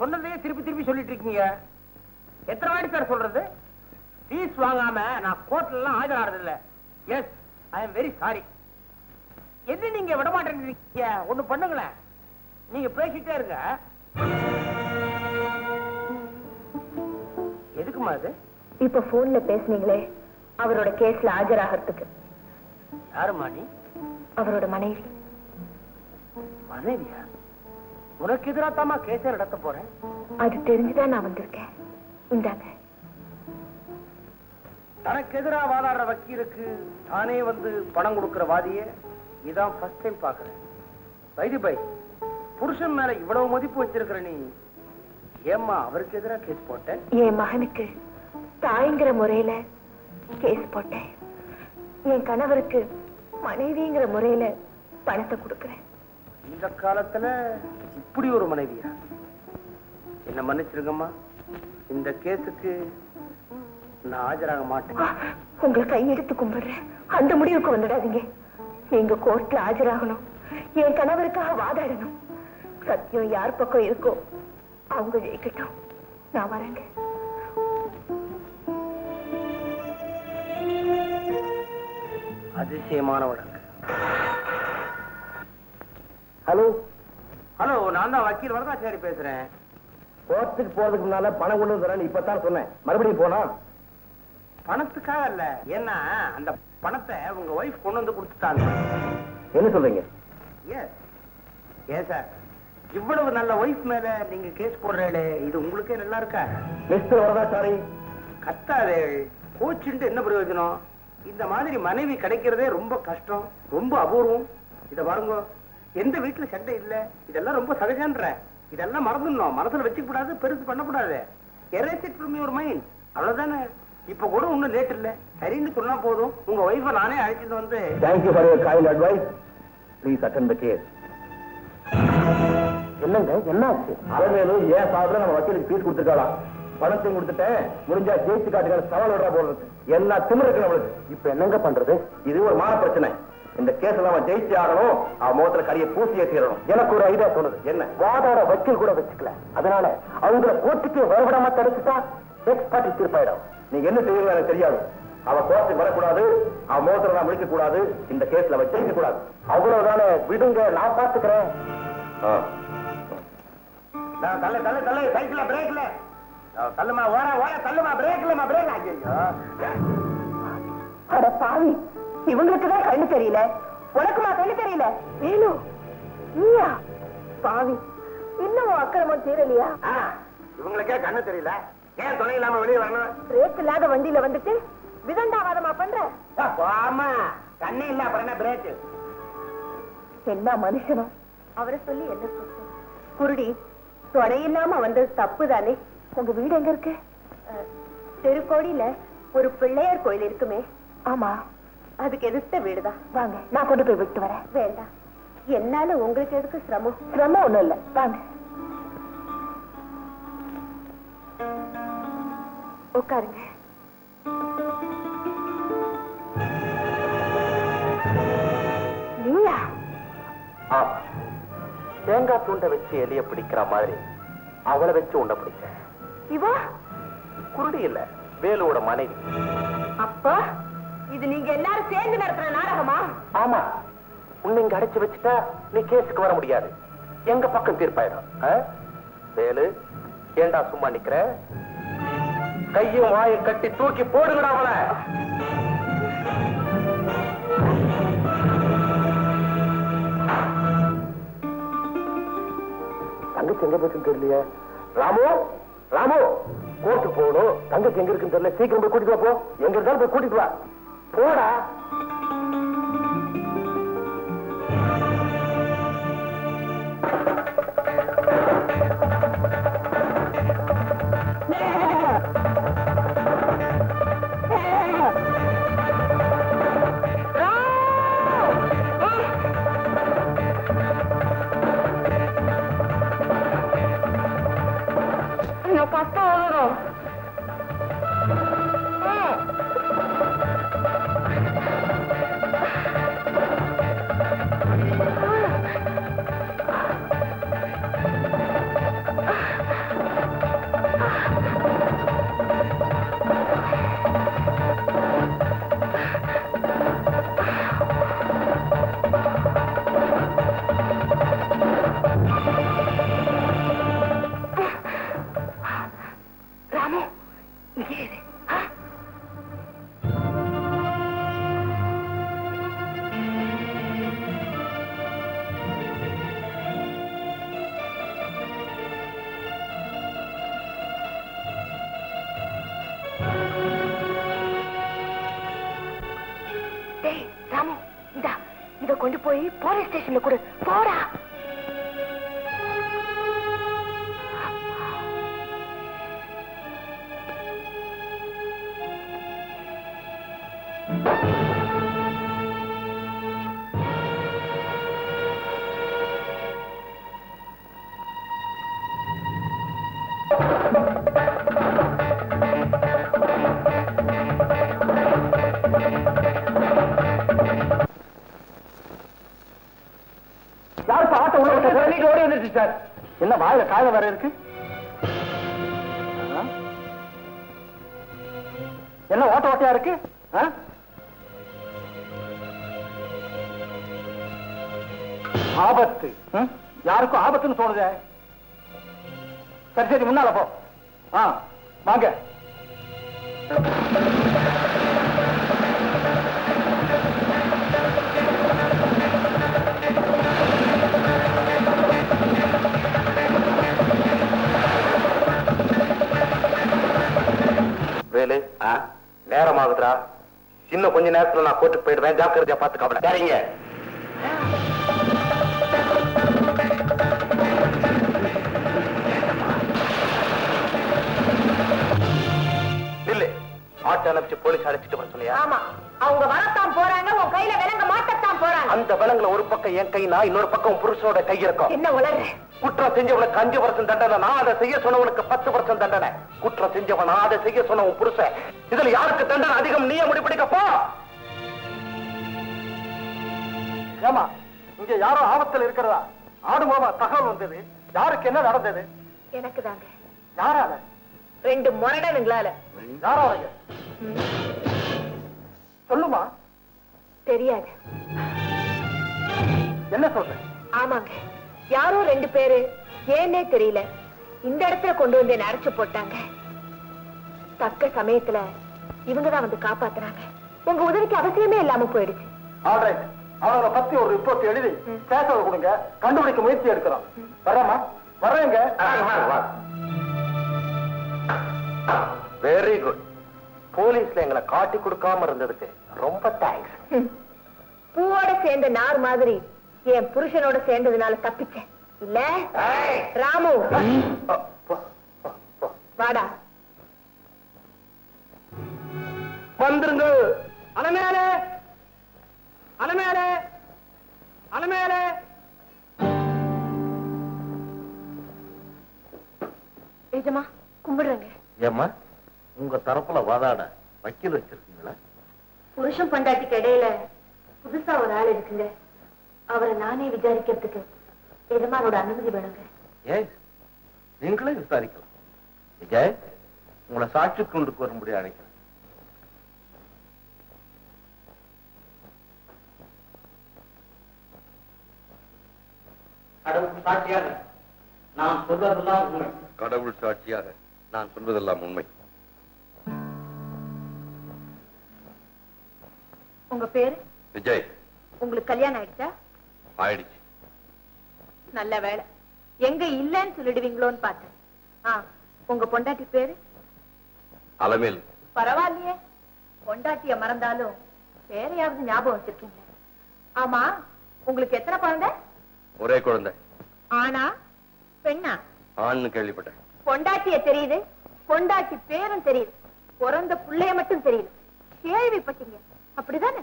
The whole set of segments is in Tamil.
சொன்னதையே திருப்பி திருப்பி சொல்லிட்டு இருக்கீங்க. எத்தனை வாட்டி சார் சொல்றது? ஃபீஸ் வாங்காம நான் கோர்ட்ல எல்லாம் ஆஜராகிறது இல்ல yes I am very sorry என்ன நீங்க விட மாட்டேங்கிறீங்க ஒண்ணு பண்ணுங்களேன். நீங்க பேசிட்டே இருங்க. எதுக்குமா அது? இப்ப போன்ல பேசுனீங்களே அவரோட கேஸ்ல ஆஜராகிறதுக்கு. யாருமா நீ? அவரோட மனைவி. மனைவியா? உனக்கு எதிராக தாமா கேஸ நடத்த போறேன். அது தெரிஞ்சுதான் நான் வந்திருக்கேன். இந்தாங்க. தனக்கு எதிரா வாதாடுற வக்கீலுக்கு தானே வந்து பணம் கொடுக்கிற வாதிய இதான் ஃபர்ஸ்ட் டைம் பாக்குறேன் வைதி பை புருஷன் மேல இவ்வளவு மதிப்பு வச்சிருக்கிற நீ ஏம்மா அவருக்கு எதிரா கேஸ் போட்ட என் மகனுக்கு தாய்ங்கிற முறையில கேஸ் போட்டேன். என் கணவருக்கு மனைவிங்கிற முறையில பணத்தை கொடுக்கறேன். இந்த காலத்துல இப்படி ஒரு மனைவியா? என்ன மன்னிச்சிருங்கம்மா. இந்த கேஸுக்கு நான் ஆஜராக மாட்டேன். உங்களை கையெடுத்து கும்பிடுறேன். அந்த முடிவுக்கு வந்துடாதீங்க. நீங்க கோர்ட்ல ஆஜராகணும். என் கணவருக்காக வாதாடணும். சத்தியம் யார் பக்கம் இருக்கோ அவங்க ஜெயிக்கட்டும். நான் வரேங்க. அதிசயமான வழக்கு. ஹலோ? ஹலோ நான் தான் வக்கீல் வரதாச்சாரி பேசுறேன். கோர்ட்டுக்கு போறதுக்கு முன்னால பணம் கொண்டு வந்துறேன் இப்பதான் சொன்னேன். மறுபடியும் போனா? பணத்துக்காக இல்ல. ஏன்னா அந்த பணத்தை உங்க ஒய்ஃப் கொண்டு வந்து கொடுத்துட்டாங்க. என்ன சொல்றீங்க? ஏன் ஏன் சார் இவ்வளவு நல்ல ஒய்ஃப் மேல நீங்க கேஸ் போடுறீங்களே இது உங்களுக்கே நல்லா இருக்கா? மிஸ்டர் வரதாச்சாரி கத்தாதே. கோச்சுட்டு என்ன பிரயோஜனம்? இந்த மாதிரி மனைவி கிடைக்கிறதே ரொம்ப கஷ்டம் ரொம்ப அபூர்வம். இத பாருங்க. எந்த வீட்டுல சண்டை இல்ல? இதெல்லாம் ரொம்ப சகஜன்ற இதெல்லாம் மறந்துடணும். மனசுல வச்சுக்க கூடாது பெருசு பண்ணக்கூடாது. Erase it from your அவ்வளவுதானே? இப்ப கூட ஒண்ணும் லேட் இல்ல. சரின்னு சொன்னா போதும். உங்க ஒய்ஃப நானே அழைச்சிட்டு வந்து thank you for your kind advice please attend the case என்னங்க? என்ன ஆச்சு அலமேலும் ஏன் சாப்பிட நம்ம வக்கீலுக்கு ஃபீஸ் கொடுத்துருக்கலாம் பணத்தையும் கொடுத்துட்டேன். முடிஞ்சா ஜெயிச்சு காட்டுக்கான சவால் விடுறா போடுறது என்ன எல்லா நம்மளுக்கு? இப்ப என்னங்க பண்றது? இது ஒரு மான பிரச்சனை இந்த கேஸ் நம்ம ஜெயிச்சு ஆகணும் அவன் முகத்துல கரிய பூசி ஏற்றிடணும் எனக்கு ஒரு ஐடியா தோணுது. என்ன? வாதாட வக்கீல் கூட வச்சுக்கல. அதனால அவங்கள கோர்ட்டுக்கு வரவிடாம தடுத்துட்டா எக்ஸ்பர்ட் பார்ட்டி தீர்ப்பாயிடும். நீங்க என்ன செய்வீங்க எனக்கு தெரியாது. அவ கோர்ட்டுக்கு வரக்கூடாது அவன் முகத்துல நான் முடிக்க கூடாது இந்த கேஸ்ல வச்சிருக்க கூடாது அவ்வளவுதானே? விடுங்க நான் பாத்துக்கிறேன் தள்ள தள்ள தள்ள தள்ளு பிரேக்ல தள்ளுமா ஓர ஓர தள்ளுமா பிரேக்லமா பிரேக் ஐயோ அட பாவி. இவங்களுக்கு தான் கண்ணு தெரியல. உனக்குமா கண்ணு தெரியல? வேணு. நீயா? பாவி. இன்னும் அக்கிரமம் தீரலையா? ஆ, இவங்களுக்கே கண்ணு தெரியல. ஏன் துணை இல்லாம வெளியே வரணும்? பிரேக் இல்லாத வண்டியில வந்துட்டு விதண்டாவாதமா பண்ற? ஆமா கண்ணே இல்ல அப்புறம் என்ன பிரேக்? என்ன மனுஷனும் அவரை சொல்லி என்ன சொல்றது குருடி துணையில்லாம வந்தது தப்பு தானே உங்க வீடு எங்க இருக்கு? திருக்கோடியில ஒரு பிள்ளையார் கோயில் இருக்குமே. ஆமா. அதுக்கு எதிர்த்த வீடுதான். வாங்க நான் கொண்டு போய் விட்டு வரேன். வேண்டாம். என்னால உங்களுக்கு எதுக்கு சிரமம்? சிரமம் ஒண்ணும் இல்ல. வாங்க. உட்காருங்க. நீயா? ஆமா. தேங்காய் துண்டை வச்சு எலிய பிடிக்கிற மாதிரி அவளை வச்சு உண்ட பிடிச்ச இவா? குருடி இல்ல வேலுவோட மனைவி. அப்பா இது நீங்க எல்லாரும் சேர்ந்து நடத்துற நாடகமா? ஆமா. உன்னை இங்க அடைச்சு வச்சுட்டா நீ கேஸுக்கு வர முடியாது. எங்க பக்கம் தீர்ப்பாயிடும். வேலு ஏண்டா சும்மா நிக்கிற? கையும் வாயை கட்டி தூக்கி போடுங்கடா அவளை. தங்கச்சி எங்க போச்சுன்னு தெரியலையே. ராமு ராமு கோர்ட்டுக்கு போகணும். தங்கச்சி எங்க இருக்குன்னு தெரியல. சீக்கிரம் போய் கூட்டிட்டு வா போ. எங்க இருந்தாலும் போய் கூட்டிட்டு வா. போடா கஷ்டம் வரும் போலீஸ் ஸ்டேஷன்ல கொடு போடா Thank you. வாயில காயம் வேற இருக்கு? என்ன ஓட்ட ஓட்டையா இருக்கு? ஆபத்து? யாருக்கும் ஆபத்துன்னு தோணுதே சரி சரி முன்னால போ வாங்க நேரம் ஆகுதுடா இன்னும் கொஞ்ச நேரத்துல நான் கோர்ட்டுக்கு போயிடுவேன். ஜாக்கிரதையா பார்த்து சரிங்க ஆட்டோ அனுப்பிச்சு போலீஸ் அழைச்சிட்டு வர ஆமா. அவங்க வரத்தான் போறாங்க உன் கையில விலங்க மாட்டத்தான் போறாங்க. அந்த விலங்குல ஒரு பக்கம் என் கைனா இன்னொரு பக்கம் புருஷனோட கை இருக்கும். என்ன உலக குற்றம் செஞ்சவனுக்கு அஞ்சு வருஷம் தண்டனை நான் அதை செய்ய சொன்னவனுக்கு பத்து வருஷம் தண்டனை. குற்றம் செஞ்சவன் நான் அதை செய்ய சொன்ன உன் புருஷன். இதுல யாருக்கு தண்டனை அதிகம் நீயே முடிப்பிடிக்க போ. ஏமா இங்க யாரோ ஆபத்துல இருக்கிறதா? ஆடு மூலமா தகவல் வந்தது. யாருக்கு என்ன நடந்தது? எனக்கு தாங்க. யாரால? ரெண்டு முரடனுங்களால சொல்லுமா? தெரியாது. என்ன சொல்ற? ஆமாங்க. யாரோ ரெண்டு பேரு ஏன்னே தெரியல. இந்த இடத்துல கொண்டு வந்து என்ன அடைச்சு போட்டாங்க. தக்க சமயத்துல இவங்கதான் வந்து காப்பாத்துறாங்க உங்க உதவிக்கு அவசியமே இல்லாம போயிடுச்சு. ஆல்ரைட். அவங்கள பத்தி ஒரு ரிப்போர்ட் எழுதி ஸ்டேஷன்ல கொடுங்க. கண்டுபிடிக்க முயற்சி எடுக்கிறோம் வரேம்மா வரேங்க வெரி குட் போலீஸ்ல எங்களை காட்டி கொடுக்காம இருந்ததுக்கு ரொம்ப தேங்க்ஸ். பூவோட சேர்ந்த நார் மாதிரி என் புருஷனோட சேர்ந்ததுனால தப்பிச்சேன். இல்ல? ராமு. வாடா. வந்துருங்க. அலமேலே அலமேலே அலமேலே நிஜமா கும்பிடுறேங்க. ஏம்மா உங்க தரப்புல வாதாட வக்கீல் வச்சிருக்கீங்களா? புருஷன் பண்டாட்டிக்கு இடையில புதுசா ஒரு ஆள் இருக்குங்க. அவரை நானே விசாரிக்கிறதுக்கு எஜமானோட அனுமதி வேணுங்க. ஏய் நீங்களே விசாரிக்கலாம். விஜய் உங்களை சாட்சி கொண்டு வரும்படி அழைக்கிறேன். கடவுள் சாட்சியாக. நான் சொல்வதெல்லாம் கடவுள் சாட்சியாக. நான் சொல்வதெல்லாம் உண்மை. உங்க பேரு? விஜய். உங்களுக்கு கல்யாணம் ஆயிடுச்சா? ஆயிடுச்சு. நல்ல வேலை எங்க இல்லைன்னு சொல்லிடுவீங்களோன்னு பார்த்தேன். ஆ உங்க பொண்டாட்டி பேரு? அலமேல். பரவாயில்லையே. பொண்டாட்டிய மறந்தாலும் பேரையாவது ஞாபகம் வச்சிருக்கீங்க. ஆமா உங்களுக்கு எத்தனை குழந்தை? ஒரே குழந்தை. ஆனா பெண்ணா? ஆண்னு கேள்விப்பட்டேன். பொண்டாட்டிய தெரியுது. பொண்டாட்டி பேரும் தெரியுது. பிறந்த புள்ளைய மட்டும் தெரியுது. கேள்விப்பட்டீங்க. அப்படிதானே?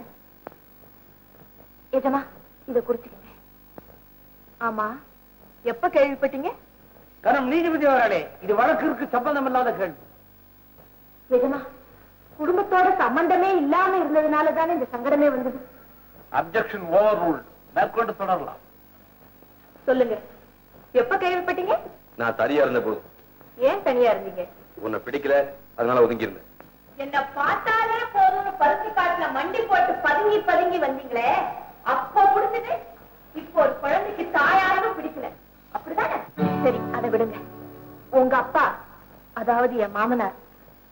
எஜமா இத குறிச்சுக்கங்க. ஆமா எப்ப கேள்விப்பட்டீங்க? கரம் நீதிபதி அவர்களே இது வழக்கிற்கு சம்பந்தம் இல்லாத கேள்வி. எஜமா குடும்பத்தோட சம்பந்தமே இல்லாம இருந்ததுனால தானே இந்த சங்கடமே வந்தது? அப்செக்ஷன் ஓவர் ரூல் மேற்கொண்டு தொடரலாம். சொல்லுங்க. எப்ப கேள்விப்பட்டீங்க? நான் தனியா இருந்த போது ஏன் தனியா இருந்தீங்க? உன்னை பிடிக்கல அதனால ஒதுங்கி இருந்தேன் என்ன பார்த்தாலே போதும்னு பருத்தி காட்டுல மண்டி போட்டு பதுங்கி பதுங்கி வந்தீங்களே அப்ப புடிச்சது இப்போ ஒரு குழந்தைக்கு தாயாரும் பிடிக்கல. அப்படிதானே? சரி அதை விடுங்க. உங்க அப்பா அதாவது என் மாமனார்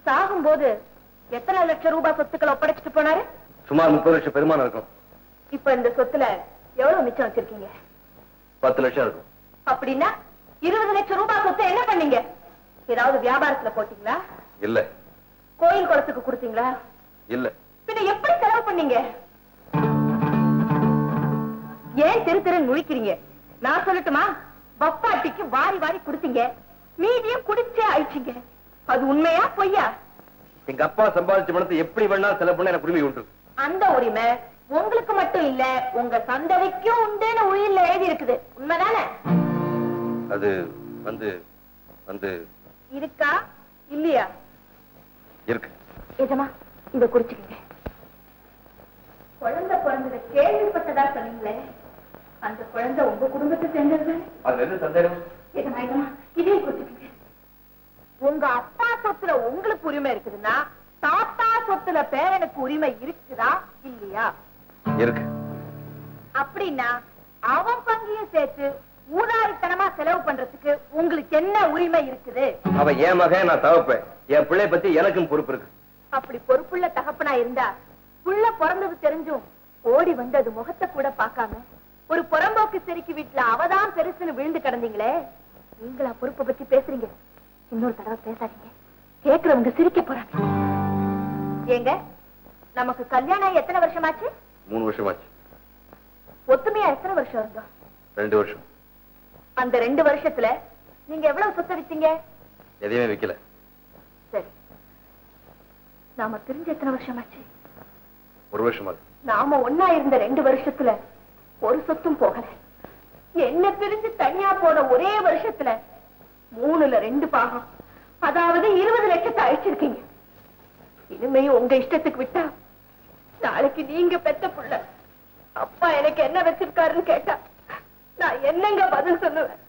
சாகும்போது எத்தனை லட்சம் ரூபாய் சொத்துக்களை ஒப்படைச்சிட்டு போனாரு? சுமார் முப்பது லட்சம் பெருமானம் இருக்கும். இப்ப இந்த சொத்துல எவ்வளவு மிச்சம் வச்சிருக்கீங்க? பத்து லட்சம் இருக்கும். அப்படின்னா இருபது லட்சம் ரூபாய் சொத்தை என்ன பண்ணீங்க? ஏதாவது வியாபாரத்துல போட்டீங்களா? இல்ல. கோயில் குளத்துக்கு கொடுத்தீங்களா? இல்ல. பின்ன எப்படி செலவு பண்ணீங்க? ஏன் தெரு தெரு முழிக்கிறீங்க? நான் சொல்லட்டுமா? பப்பாட்டிக்கு வாரி வாரி கொடுத்தீங்க. மீதியும் குடிச்சே அழிச்சிங்க அது உண்மையா பொய்யா? எங்க அப்பா சம்பாதிச்ச பணத்தை எப்படி வேணாலும் செலவு பண்ண எனக்கு உரிமை உண்டு. அந்த உரிமை உங்களுக்கு மட்டும் இல்ல உங்க சந்ததிக்கும் உண்டுன்னு உயிர்ல எழுதி இருக்குது உண்மைதானே? அது வந்து வந்து இருக்கா? இல்லையா? இருக்கு. எஜமா இத குறிச்சுக்கங்க குழந்தை பிறந்ததை கேள்விப்பட்டதா சொன்னீங்களே? அந்த குழந்தை உங்க குடும்பத்தை சேர்ந்தது அது என்ன சந்தேகம்? எஜமா எஜமா இதையும் குறிச்சுக்கங்க உங்க அப்பா சொத்துல உங்களுக்கு உரிமை இருக்குதுன்னா தாத்தா சொத்துல பேரனுக்கு உரிமை இருக்குதா இல்லையா? இருக்கு. அப்படின்னா அவன் பங்கையும் சேர்த்து ஊதாரித்தனமா செலவு பண்றதுக்கு உங்களுக்கு என்ன உரிமை இருக்குது? அவ என் மகன் நான் தவப்பேன். என் பிள்ளை பத்தி எனக்கும் பொறுப்பு இருக்கு. அப்படி பொறுப்புள்ள தகப்பனா இருந்தா புள்ள பிறந்தது தெரிஞ்சும் ஓடி வந்து அது முகத்தை கூட பார்க்காம ஒரு புறம்போக்கு செருக்கி வீட்டுல அவதான் பெருசுன்னு விழுந்து கிடந்தீங்களே? நீங்களா பொறுப்பை பத்தி பேசுறீங்க. இன்னொரு தடவை பேசாதீங்க. கேக்குறவங்க சிரிக்க போறாங்க. ஏங்க நமக்கு கல்யாணம் எத்தனை வருஷமாச்சு? மூணு வருஷமாச்சு. ஒத்துமையா எத்தனை வருஷம் இருந்தோம்? ரெண்டு வருஷம். அந்த ரெண்டு வருஷத்துல நீங்க எவ்வளவு சொத்தடிச்சீங்க எதையுமே வைக்கல. சரி. நாம பிரிஞ்சு எத்தனை வருஷமாச்சு? ஒரு வருஷமாச்சு நாம ஒன்னா இருந்த ரெண்டு வருஷத்துல ஒரு சொத்தும் போகல. என்ன பிரிஞ்சு தனியா போன ஒரே வருஷத்துல மூணுல ரெண்டு பாகம். அதாவது இருபது லட்சத்தை அழிச்சிருக்கீங்க. இனிமையும் உங்க இஷ்டத்துக்கு விட்டா நாளைக்கு நீங்க பெத்த புள்ள. அப்பா எனக்கு என்ன வச்சிருக்காருன்னு கேட்டா நான் என்னங்க பதில் சொல்லுவேன்?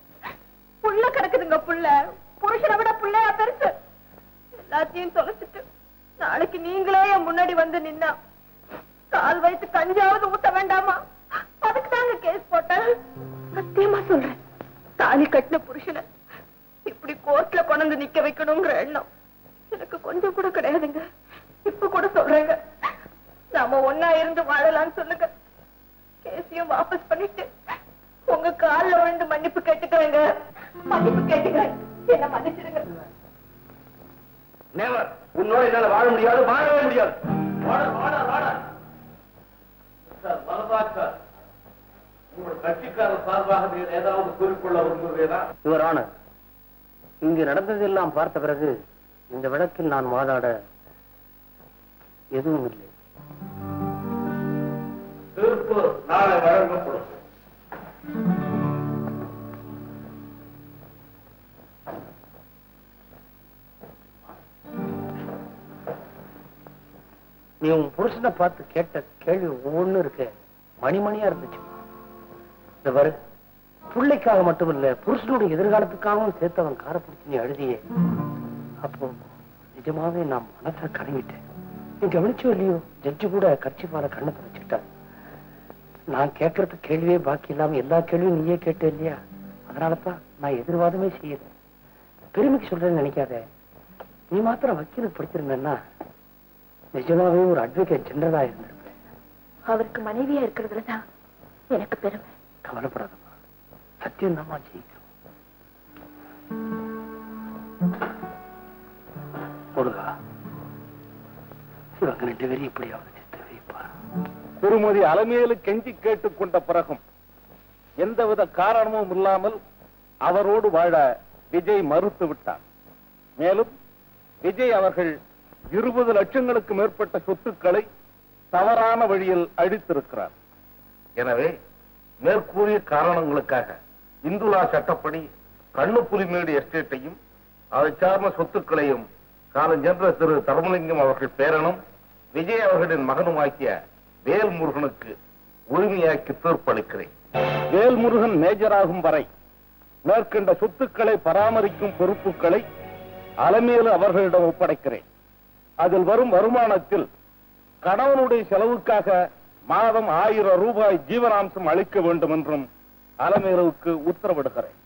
புள்ள கிடக்குதுங்க புள்ள. புருஷனை விட புள்ளையா பெருசு. எல்லாத்தையும் தொலைச்சிட்டு நாளைக்கு நீங்களே என் முன்னாடி வந்து நின்னா கால் வயசு கஞ்சாவது ஊட்ட வேண்டாமா? அதுக்கு தாங்க கேஸ் போட்டேன். சத்தியமா சொல்றேன். தாலி கட்டின புருஷனை இப்படி கோர்ட்ல கொண்டு நிக்க வைக்கணுங்கிற எண்ணம் எனக்கு கொஞ்சம் கூட கிடையாதுங்க. இப்ப கூட சொல்றேங்க. நாம ஒன்னா இருந்து வாழலாம்னு சொல்லுங்க. கேசியும் வாபஸ் பண்ணிட்டு உங்க கால்ல விழுந்து மன்னிப்பு கேட்டுக்கிறேங்க. மன்னிப்பு கேட்டுக்கிறேன். என்ன மன்னிச்சிடுங்க. நேவர் உன்னோட என்னால வாழ முடியாது வாழவே முடியாது. வாட வாட வாட. சார் மனதார் சார் உங்கள் கட்சிக்காரர் சார்பாக நீர் ஏதாவது குறிக்கொள்ள விரும்புகிறீரா யுவர் ஆனர் இங்கு நடந்ததெல்லாம் பார்த்த பிறகு இந்த வழக்கில் நான் வாதாட எதுவும் இல்லை. தீர்ப்பு நாளை வழங்கப்படும். நீ உன் புருஷனை பார்த்து கேட்ட கேள்வி ஒவ்வொன்றும் இருக்கு. மணிமணியா இருந்துச்சு. இந்த பிள்ளைக்காக மட்டுமில்ல புருஷனுடைய எதிர்காலத்துக்காகவும் சேர்த்து அவன் காரை பிடிச்சு நீ அழுதியே. அப்போ நிஜமாவே நான் மனசை கலங்கிட்டேன் நீ கவனிச்சோ இல்லையோ? ஜட்ஜு கூட கட்சி கட்சிப்பால கண்ணை தொடச்சுக்கிட்டான். நான் கேட்கறது கேள்வியே பாக்கி இல்லாம எல்லா கேள்வியும் நீயே கேட்ட இல்லையா? அதனாலதான் நான் எதிர்வாதமே செய்யல. பெருமைக்கு சொல்றேன்னு நினைக்காத. நீ மாத்திரம் வக்கீலுக்கு படிச்சிருந்தேன்னா நிஜமாவே ஒரு அட்வொகேட் ஜெனரலா இருந்திருப்பேன். அவருக்கு மனைவியா இருக்கிறதுல தான் எனக்கு பெருமை. கவலைப்படாதம்மா. சத்தியம் தான்மா ஜெயிக்கும். முருகா இவங்க ரெண்டு பேரும் இப்படியாவது. திருமதி அலமேலு கெஞ்சி கேட்டுக் கொண்ட பிறகும் எந்தவித காரணமும் இல்லாமல் அவரோடு வாழ விஜய் மறுத்து விட்டார். மேலும் விஜய் அவர்கள் இருபது லட்சங்களுக்கு மேற்பட்ட சொத்துக்களை தவறான வழியில் அழித்திருக்கிறார். எனவே மேற்கூறிய காரணங்களுக்காக இந்துலா சட்டப்படி கண்ணுப்புலிமேடு எஸ்டேட்டையும் அதை சார்ந்த சொத்துக்களையும் காலஞ்சென்ற திரு தர்மலிங்கம் அவர்கள் பேரனும் விஜய் அவர்களின் மகனுமாக்கிய வேல்முருகனுக்கு உரிமையாக்கி தீர்ப்பளிக்கிறேன். வேல்முருகன் மேஜராகும் வரை மேற்கண்ட சொத்துக்களை பராமரிக்கும் பொறுப்புகளை அலமேலு அவர்களிடம் ஒப்படைக்கிறேன். அதில் வரும் வருமானத்தில் கணவனுடைய செலவுக்காக மாதம் ஆயிரம் ரூபாய் ஜீவனாம்சம் அளிக்க வேண்டும் என்றும் அலமேலுவுக்கு உத்தரவிடுகிறேன்.